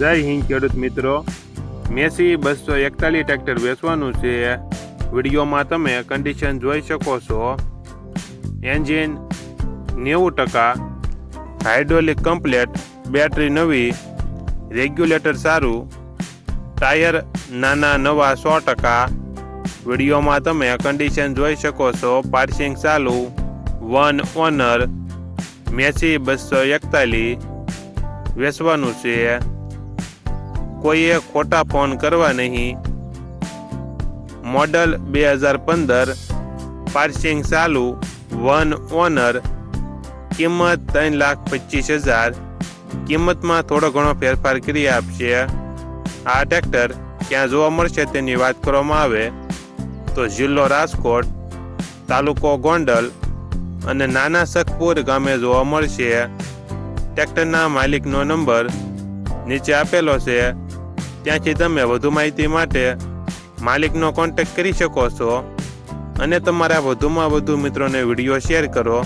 જય હિન્દ, ખેડૂત મિત્રો. મેસી બસો એકતાલીસ ટ્રેક્ટર વેચવાનું છે. વિડીયોમાં તમે કન્ડિશન જોઈ શકો છો. એન્જિન નેવું ટકા હાઇડ્રોલિક કમ્પ્લેટ બેટરી નવી રેગ્યુલેટર સારું ટાયર નાના નવા સો ટકા. વિડીયોમાં તમે કન્ડિશન જોઈ શકો છો. પાર્સિંગ ચાલુ વન ઓનર મેસી બસો એકતાલીસ વેચવાનું છે. કોઈએ ખોટા ફોન કરવા નહીં. મોડલ બે હજાર પંદર, પાર્સિંગ ચાલુ, વન ઓનર, કિંમત ત્રણ લાખ પચીસ હજાર, કિંમતમાં થોડો ઘણો ફેરફાર કરી આપશે. આ ટ્રેક્ટર ક્યાં જોવા મળશે તેની વાત કરવામાં આવે તો જિલ્લો રાજકોટ, તાલુકો ગોંડલ અને નાના સખપુર ગામે જોવા મળશે. ટ્રેક્ટરના માલિકનો નંબર નીચે આપેલો છે. ત્યાંથી તમે વધુ માહિતી માટે માલિકનો કોન્ટેક્ટ કરી શકો છો. અને તમારા વધુમાં વધુ મિત્રોને વીડિયો શેર કરો.